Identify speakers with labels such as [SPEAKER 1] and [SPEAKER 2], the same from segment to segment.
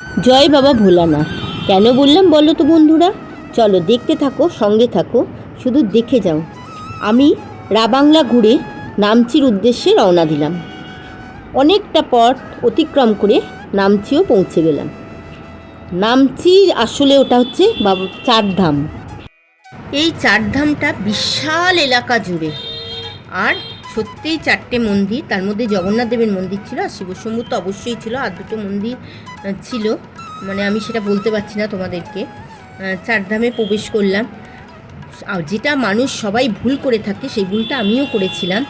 [SPEAKER 1] জয় বাবা ভোলানাথ। কেন বললাম বলো তো বন্ধুরা? চলো দেখতে থাকো, সঙ্গে থাকো, শুধু দেখে যাও। আমি রাবাংলা ঘুরে নামচির উদ্দেশ্যে রওনা দিলাম। অনেকটা পথ অতিক্রম করে নামচিও পৌঁছে গেলাম। নামচি আসলে ওটা হচ্ছে বাবা চারধাম। এই চারধামটা বিশাল এলাকা জুড়ে। আর সত্যিই চারটে মন্দির, তার মধ্যে জগন্নাথ দেবের মন্দির ছিল আর শিবশম্ভু তো অবশ্যই ছিল, আর দুটো মন্দির ছিল। মানে আমি সেটা বলতে পারছি না তোমাদেরকে। চারধামে প্রবেশ করলাম। যেটা মানুষ সবাই ভুল করে থাকে, সেই ভুলটা আমিও করেছিলাম।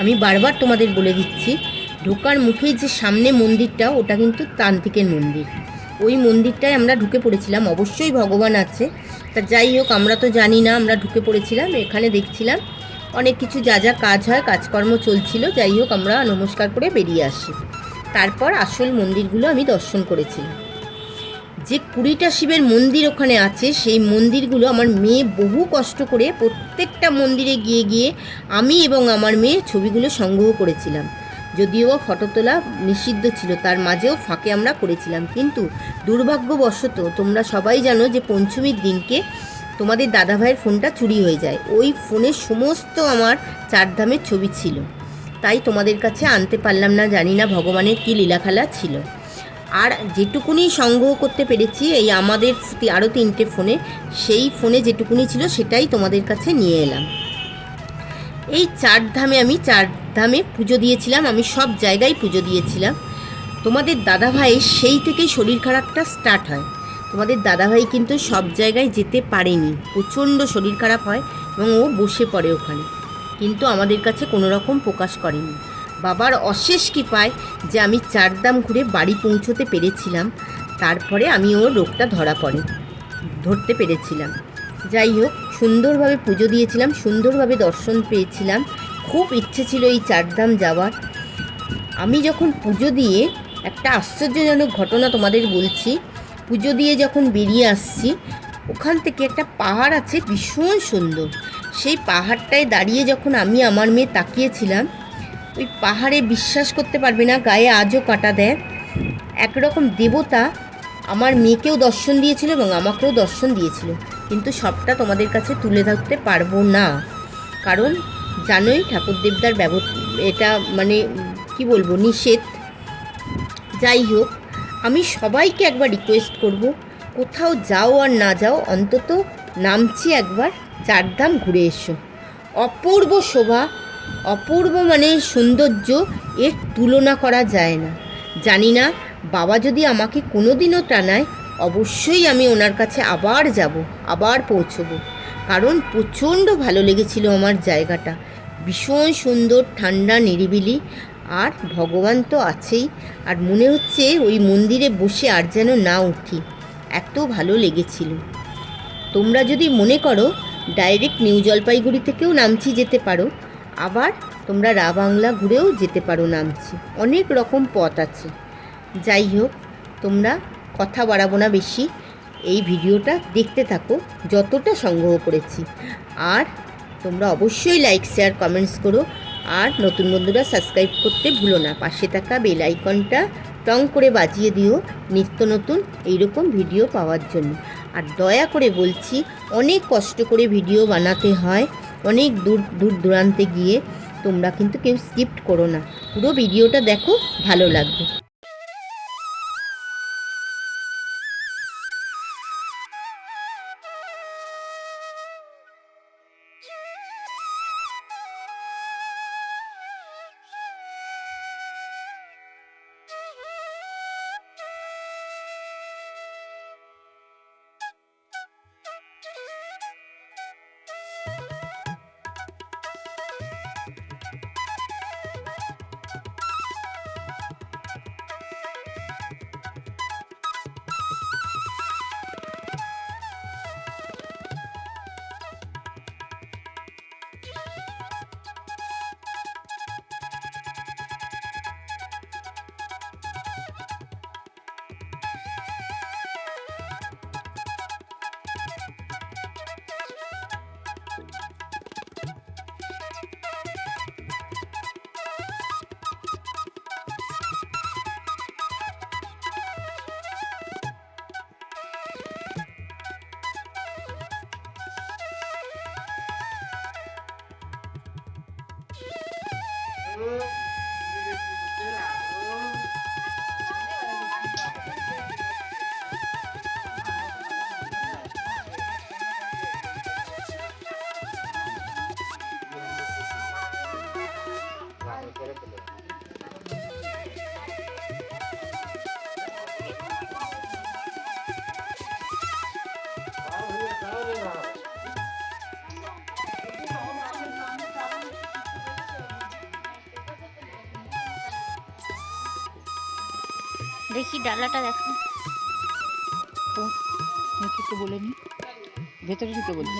[SPEAKER 1] আমি বারবার তোমাদের বলে দিচ্ছি, ঢোকার মুখেই যে সামনে মন্দিরটা, ওটা কিন্তু তান্ত্রিকের মন্দির। ওই মন্দিরটায় আমরা ঢুকে পড়েছিলাম। অবশ্যই ভগবান আছে। তা যাই হোক, আমরা তো জানি না, আমরা ঢুকে পড়েছিলাম, এখানে দেখছিলাম। অনেক কিছু যা যা কাজ হয়, কাজকর্ম চলছিল। যাই হোক, আমরা নমস্কার করে বেরিয়ে আসি। তারপর আসল মন্দিরগুলো আমি দর্শন করেছিলাম যে কুড়িটা শিবের মন্দির ওখানে আছে, সেই মন্দিরগুলো আমার মেয়ে বহু কষ্ট করে প্রত্যেকটা মন্দিরে গিয়ে গিয়ে আমি এবং আমার মেয়ে ছবিগুলো সংগ্রহ করেছিলাম। যদিও ফটো তোলা নিষিদ্ধ ছিল, তার মাঝেও ফাঁকে আমরা করেছিলাম কিন্তু দুর্ভাগ্যবশত তোমরা সবাই জানো যে পঞ্চমীর দিনকে তোমাদের দাদাভাইয়ের ফোনটা চুরি হয়ে যায়। ওই ফোনে সমস্ত আমার চারধামের ছবি ছিল। তাই তোমাদের কাছে আনতে পারলাম না, জানি না ভগবানের কী লীলাখেলা ছিল। আর যেটুকুনি সংগ্রহ করতে পেরেছি, এই আমাদের আরও তিনটে ফোনে, সেই ফোনে যেটুকুনি ছিল সেটাই তোমাদের কাছে নিয়ে এলাম। এই চার ধামে আমি চার ধামে পুজো দিয়েছিলাম, আমি সব জায়গায় পুজো দিয়েছিলাম। তোমাদের দাদাভাই সেই থেকেই শরীর খারাপটা স্টার্ট হয়। তোমাদের দাদাভাই কিন্তু সব জায়গায় যেতে পারেনি, প্রচণ্ড শরীর খারাপ হয় এবং ও বসে পড়ে ওখানে। কিন্তু আমাদের কাছে কোনো রকম প্রকাশ করেনি। বাবার অশেষ কৃপায় যে আমি চারদাম ঘুরে বাড়ি পৌঁছতে পেরেছিলাম, তারপরে আমি ওর রোগটা ধরা পড়ে, ধরতে পেরেছিলাম। যাই হোক, সুন্দরভাবে পুজো দিয়েছিলাম, সুন্দরভাবে দর্শন পেয়েছিলাম। খুব ইচ্ছে ছিল এই চারধাম যাওয়ার। আমি যখন পুজো দিয়ে একটা আশ্চর্যজনক ঘটনা তোমাদের বলছি, পুজো দিয়ে যখন বেরিয়ে আসছি, ওখান থেকে একটা পাহাড় আছে ভীষণ সুন্দর। সেই পাহাড়টায় দাঁড়িয়ে যখন আমি আমার মেয়ে তাকিয়েছিলাম, ওই পাহাড়ে বিশ্বাস করতে পারবে না, গায়ে আজও কাটা দেয়। একরকম দেবতা আমার মেয়েকেও দর্শন দিয়েছিল এবং আমাকেও দর্শন দিয়েছিল। কিন্তু সবটা তোমাদের কাছে তুলে ধরতে পারব না। কারণ জানোই ঠাকুর দেবদার ব্যব এটা মানে কি বলব, নিষেধ। যাই হোক, আমি সবাইকে একবার রিকোয়েস্ট করব, কোথাও যাও আর না যাও, অন্তত নামছি একবার। চারধাম ঘুরে এসো। অপূর্ব শোভা, অপূর্ব মানে সৌন্দর্য, এর তুলনা করা যায় না। জানি না, বাবা যদি আমাকে কোনো দিনও টানায়, অবশ্যই আমি ওনার কাছে আবার যাব, আবার পৌঁছবো। কারণ প্রচণ্ড ভালো লেগেছিল আমার জায়গাটা। ভীষণ সুন্দর, ঠান্ডা, নিরিবিলি, আর ভগবান তো আছেই। আর মনে হচ্ছে ওই মন্দিরে বসে আর যেন না উঠি। এত ভালো লেগেছিল। তোমরা যদি মনে করো ডাইরেক্ট নিউ জলপাইগুড়ি থেকেও নামছি যেতে পারো। আবার তোমরা রা বাংলা ঘুরেও যেতে পারো নামছি। অনেক রকম পথ আছে। যাই হোক, তোমরা কথা বাড়াবো না বেশি। এই ভিডিওটা দেখতে থাকো, যতটা সংগ্রহ করেছি। আর তোমরা অবশ্যই লাইক শেয়ার কমেন্টস করো। আর নতুন বন্ধুরা সাবস্ক্রাইব করতে ভুলো না। পাশে থাকা বেল আইকনটা টং করে বাজিয়ে দিও নিত্য নতুন এইরকম ভিডিও পাওয়ার জন্য। আর দয়া করে বলছি, অনেক কষ্ট করে ভিডিও বানাতে হয়, অনেক দূর দূর দূরান্তে গিয়ে তোমরা কিন্তু কেউ স্কিপ্ট করো না। পুরো ভিডিওটা দেখো, ভালো লাগবে।
[SPEAKER 2] দেখি ডালাটা দেখো
[SPEAKER 3] একটু বলে নি ভেতরে ঢুকে বলি।